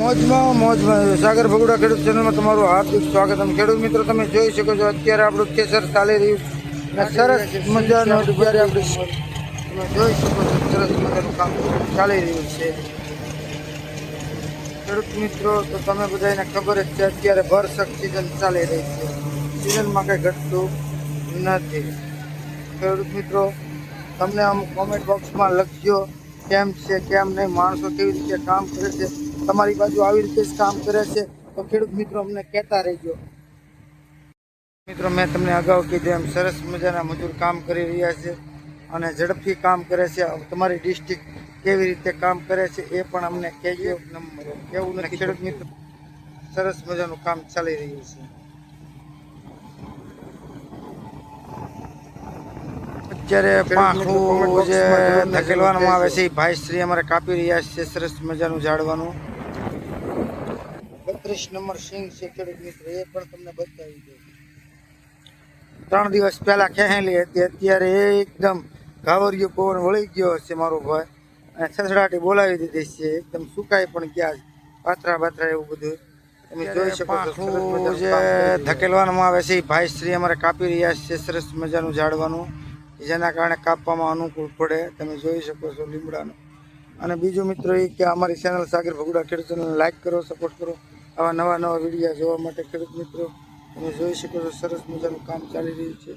મોજમાં મોજમાં. સાગર ભગુડા ખેડૂત ચેનલમાં તમારું હાર્દિક સ્વાગત. છે ખેડૂત મિત્રો, તમે જોઈ શકો છો, અત્યારે આપણું ખેતર ચાલી રહ્યું અને સરસ મજાનું અત્યારે આપણે તમે જોઈ શકો છો, સરસ મજાનું કામ ચાલી રહ્યું છે. ખેડૂત મિત્રો, તો તમે બધાને ખબર જ છે, અત્યારે ભરસક સિઝન ચાલી રહી છે. સિઝનમાં કંઈ ઘટતું નથી. ખેડૂત મિત્રો, તમને આમ કોમેન્ટ બોક્સમાં લખજો, કેમ છે, કેમ નહીં? માણસો કેવી રીતે કામ કરે છે? તમારી બાજુ આવી રીતે જ કામ કરે છે તો ખેડૂત મિત્રો અમને કહેતા રહેજો. મિત્રો મેં તમને અગાઉ કીધું એમ સરસ મજાના મજૂર કામ કરી રહ્યા છે અને ઝડપથી કામ કરે છે. તમારી ડિસ્ટ્રિક્ટ કેવી રીતે કામ કરે છે એ પણ અમને કહેજો. નંબર. એવું નથી ખેડૂત મિત્રો સરસ મજાનું કામ ચાલી રહ્યું છે. અત્યારે પાંખું જે ધકેલવામાં આવે છે એ ભાઈશ્રી અમારે કાપી રહ્યા છે સરસ મજાનું ઝાડવાનું. બત્રીસ નંબર સિંગ છે ખેડૂત મિત્ર એ પણ તમને બતાવી દઉં. ત્રણ દિવસ પહેલા ખેહેલી હતી અત્યારે એકદમ ઘાવરિયું પવન વળી ગયો છે મારો ભાઈ. અને સસડાટી બોલાવી દીધી છે એકદમ સુકાઈ પણ ગયા છે. પાથરા પાથરા એવું બધું. તમે જોઈ શકો છો જે ધકેલવામાં આવે છે એ ભાઈશ્રી અમારે કાપી રહ્યા છે સરસ મજાનું ઝાડવાનું. જેના કારણે કાપવામાં અનુકૂળ પડે તમે જોઈ શકો છો લીમડાનું. અને બીજું મિત્રો એ કે અમારી ચેનલ સાગર ભગુડા ખેડૂતોને લાઈક કરો સપોર્ટ કરો. આવા નવા નવા વિડીયા જોવા માટે ખેડૂત મિત્રો, તમે જોઈ શકો છો, સરસ મજાનું કામ ચાલી રહ્યું છે.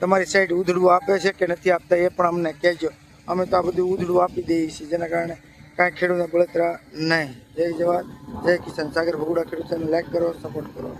તમારી સાઈડ ઉધડું આપે છે કે નથી આપતા એ પણ અમને કહેજો. અમે તો આ બધું ઉધડું આપી દઈએ છીએ, જેના કારણે કાંઈ ખેડૂતને બળતરા નહીં. જય જવાન, જય કિસાન. સાગર ભગુડા ખેડૂતોને લાઈક કરો સપોર્ટ કરો.